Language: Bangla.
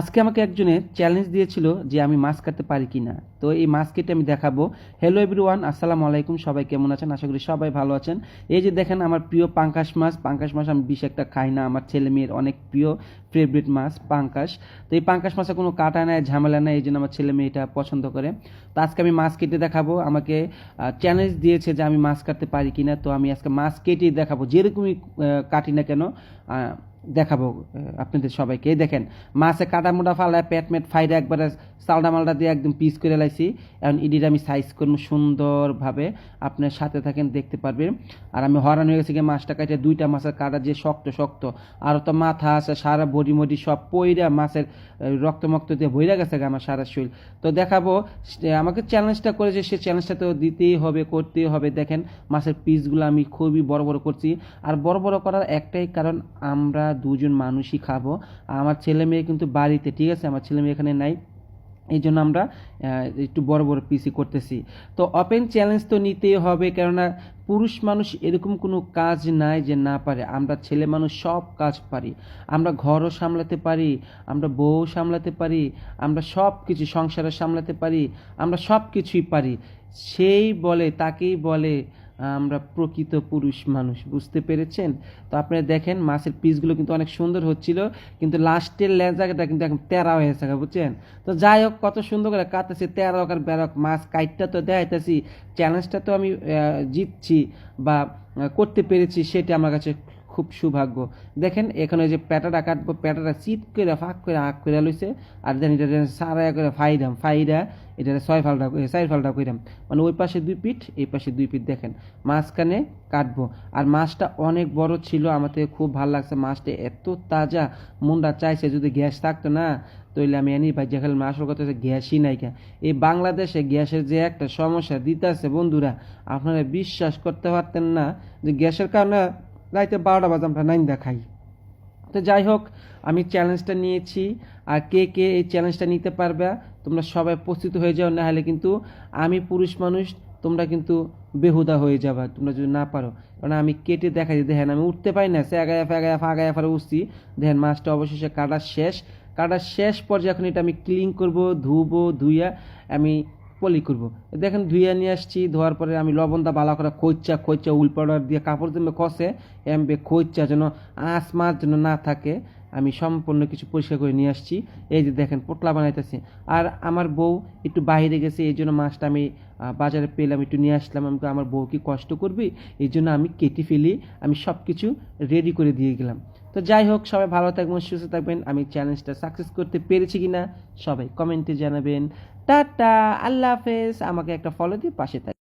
আজকে আমাকে একজনে চ্যালেঞ্জ দিয়েছিল যে আমি মাছ কাটতে পারি কি না তো এই মাছ কেটে আমি দেখাবো। হ্যালো এভরিওয়ান আসসালামু আলাইকুম, সবাই কেমন আছেন? আশা করি সবাই ভালো আছেন। এই যে দেখেন, আমার প্রিয় পাঙ্কাশ মাছ। পাঙ্কাশ মাছ আমি বিশ একটা খাই না। আমার ছেলে মেয়ের অনেক প্রিয় ফেভারিট মাছ, পাঙ্কাশ। তো এই পাঙ্কাশ মাছে কোনো কাটা নাই, ঝামেলা নাই, এই জন্য আমার ছেলে মেয়ে এটা পছন্দ করে। তো আজকে আমি মাছ কেটে দেখাবো। আমাকে চ্যালেঞ্জ দিয়েছে যে আমি মাছ কাটতে পারি কি না তো আমি আজকে মাছ কেটেই দেখাবো। যেরকমই কাটি না কেন দেখাবো আপনাদের সবাইকে। দেখেন, মাছে কাটা মোটা ফালায়, পেট মেট ফাইডা একবারে চালডা মালডা দিয়ে একদম পিস করে লাইছি। এখন ইডির আমি সাইজ করব সুন্দরভাবে। আপনার সাথে থাকেন, দেখতে পারবেন। আর আমি হরান হয়ে গেছি মাছটা কাটে, দুইটা মাছের কাটা যে শক্ত শক্ত। আর তো মাথা আছে, সারা বডি মডি সব পইরা মাছের রক্ত মক্ত দিয়ে বইরা গেছে আমার সারা শরীর। তো দেখাবো আমাকে চ্যালেঞ্জটা করেছে, সে চ্যালেঞ্জটা তো দিতেই হবে, করতেই হবে। দেখেন, মাছের পিসগুলো আমি খুবই বড় বড় করছি। আর বড় বড় করার একটাই কারণ, আমরা দুজন মানুষই খাব। আমার ছেলে মেয়ে কিন্তু বাড়িতে, ঠিক আছে? আমার ছেলে মেয়ে এখানে নাই। এই জন্য আমরা একটু বড় বড় পিসি করতেছি। তো ওপেন চ্যালেঞ্জ তো নিতেই হবে, কেননা পুরুষ মানুষ এরকম কোনো কাজ নাই যে না পারে। আমরা ছেলে মানুষ সব কাজ পারি। আমরা ঘরও সামলাতে পারি, আমরা বউ সামলাতে পারি, আমরা সব কিছু সংসারে সামলাতে পারি, আমরা সব কিছুই পারি। সেই বলে, তাকেই বলে আমরা প্রকৃত পুরুষ মানুষ, বুঝতে পেরেছেন? তো আপনারা দেখেন, মাছের পিসগুলো কিন্তু অনেক সুন্দর হচ্ছিল, কিন্তু লাস্টের লেজাটা কিন্তু এখন তেরা হয়ে থাকে বুঝছেন? তো যাই হোক, কত সুন্দর করে কাটতেছে তেরা আর বেরক মাছ, কাইটটা তো দেখাইতেছি চ্যালেঞ্জটা তো আমি জিতছি বা করতে পেরেছি, সেটা আমার কাছে খুব সৌভাগ্য। দেখেন, এখানে যে প্যাটাটা কাটবো, প্যাটাটা চিট করে ফাঁক করে আঁক করে লইছে, আর দেন এটা সারা করে ফাইরাম ফাইরা এটা ছয় ফালটা চার ফালটা কইরাম। মানে ওই পাশে দুই পিঠ, এই পাশে দুই পিঠ দেখেন, মাঝখানে কাটবো। আর মাছটা অনেক বড় ছিল থেকে খুব ভালো লাগছে, মাছটা এত তাজা, মুন্ডা চাইছে, যদি গ্যাস থাকতো না, তইলে আমি এনি ভাই যেখানে মাছের কথা হচ্ছে গ্যাসই নাই কেন এই বাংলাদেশে গ্যাসের যে একটা সমস্যা দিতেছে বন্ধুরা, আপনারা বিশ্বাস করতে পারতেন না যে গ্যাসের কারণে রাইতে বারোটা বাজে আমরা নাইন দেখাই। তো যাই হোক, আমি চ্যালেঞ্জটা নিয়েছি, আর কে কে এই চ্যালেঞ্জটা নিতে পারবে, তোমরা সবাই প্রস্তুত হয়ে যাও না হলে কিন্তু আমি পুরুষ মানুষ, তোমরা কিন্তু বেহুদা হয়ে যাবা, তোমরা যদি না পারো। কারণ আমি কেটে দেখাই দিই দেখেন, আমি উঠতে পারি না স্যাগায়া ফ্যাগায়া ফাগায়া ফারে উঠছি। দেখেন, মাছটা অবশেষে কাটা শেষ। কাটা শেষ পর্যায়ে এখন এটা আমি ক্লিন করব, ধুবো, ধুইয়া, আমি পলি করব। দেখেন ধুয়ে নিয়ে আসছি, ধোয়ার পরে আমি লবণটা ভালো করে খৈচা উল পাউডার দিয়ে কাপড় দিয়ে কষে এমবে খৈচা যেন আঁশ মাছ যেন না থাকে, আমি সম্পূর্ণ কিছু পরিষ্কার করে নিয়ে আসছি। এই যে দেখেন পোটলা বানাইতেছি। আর আমার বউ একটু বাইরে গেছে, এই জন্য মাছটা আমি বাজারে পেলাম, একটু নিয়ে আসলাম। আমি আমার বউ কি কষ্ট করবি? এই জন্য আমি কেটে ফেলি, আমি সব কিছু রেডি করে দিয়ে গেলাম। তো যাই হোক, সবাই ভালো থাকবেন, সুস্থ থাকবেন। আমি চ্যালেঞ্জটা সাকসেস করতে পেরেছি কিনা, সবাই কমেন্টে জানাবেন। টাটা আল্লাহ হাফেজ। আমাকে একটা ফলো দিয়ে পাশে থাকবেন